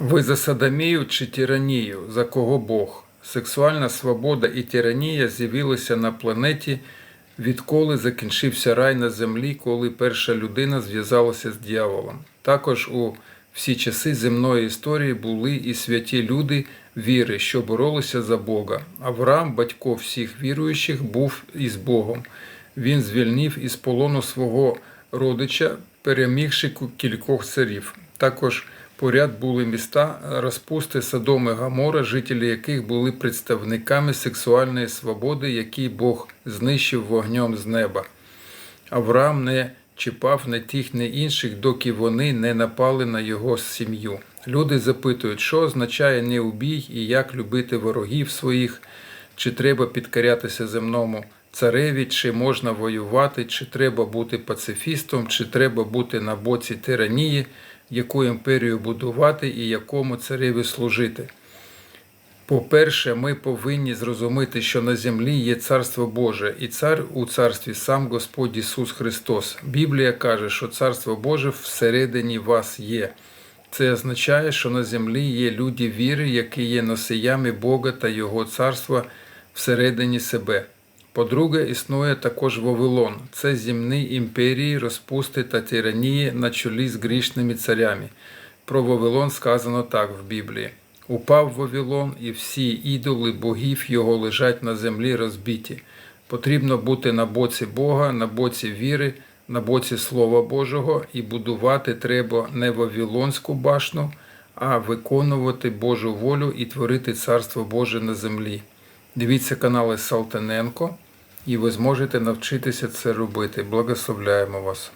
Ви за садомію чи тиранію? За кого Бог? Сексуальна свобода і тиранія з'явилися на планеті, відколи закінчився рай на землі, коли перша людина зв'язалася з дьяволом. Також у всі часи земної історії були і святі люди віри, що боролися за Бога. Авраам, батько всіх віруючих, був із Богом. Він звільнив із полону свого родича, перемігши кількох царів. Також поряд були міста розпусти Содоми Гамора, жителі яких були представниками сексуальної свободи, які Бог знищив вогнем з неба. Авраам не чіпав не тих, не інших, доки вони не напали на його сім'ю. Люди запитують, що означає не убій і як любити ворогів своїх, чи треба підкорятися земному цареві, чи можна воювати, чи треба бути пацифістом, чи треба бути на боці тиранії, яку імперію будувати і якому цареві служити. По-перше, ми повинні зрозуміти, що на землі є Царство Боже, і цар у царстві сам Господь Ісус Христос. Біблія каже, що Царство Боже всередині вас є. Це означає, що на землі є люди віри, які є носіями Бога та Його царства всередині себе. По-друге, існує також Вавилон. Це земні імперії, розпусти та тиранії на чолі з грішними царями. Про Вавилон сказано так в Біблії. Упав Вавилон, і всі ідоли богів його лежать на землі розбиті. Потрібно бути на боці Бога, на боці віри, на боці Слова Божого, і будувати треба не Вавилонську башну, а виконувати Божу волю і творити Царство Боже на землі. Дивіться канали Салтаненко, і ви зможете навчитися це робити. Благословляємо вас.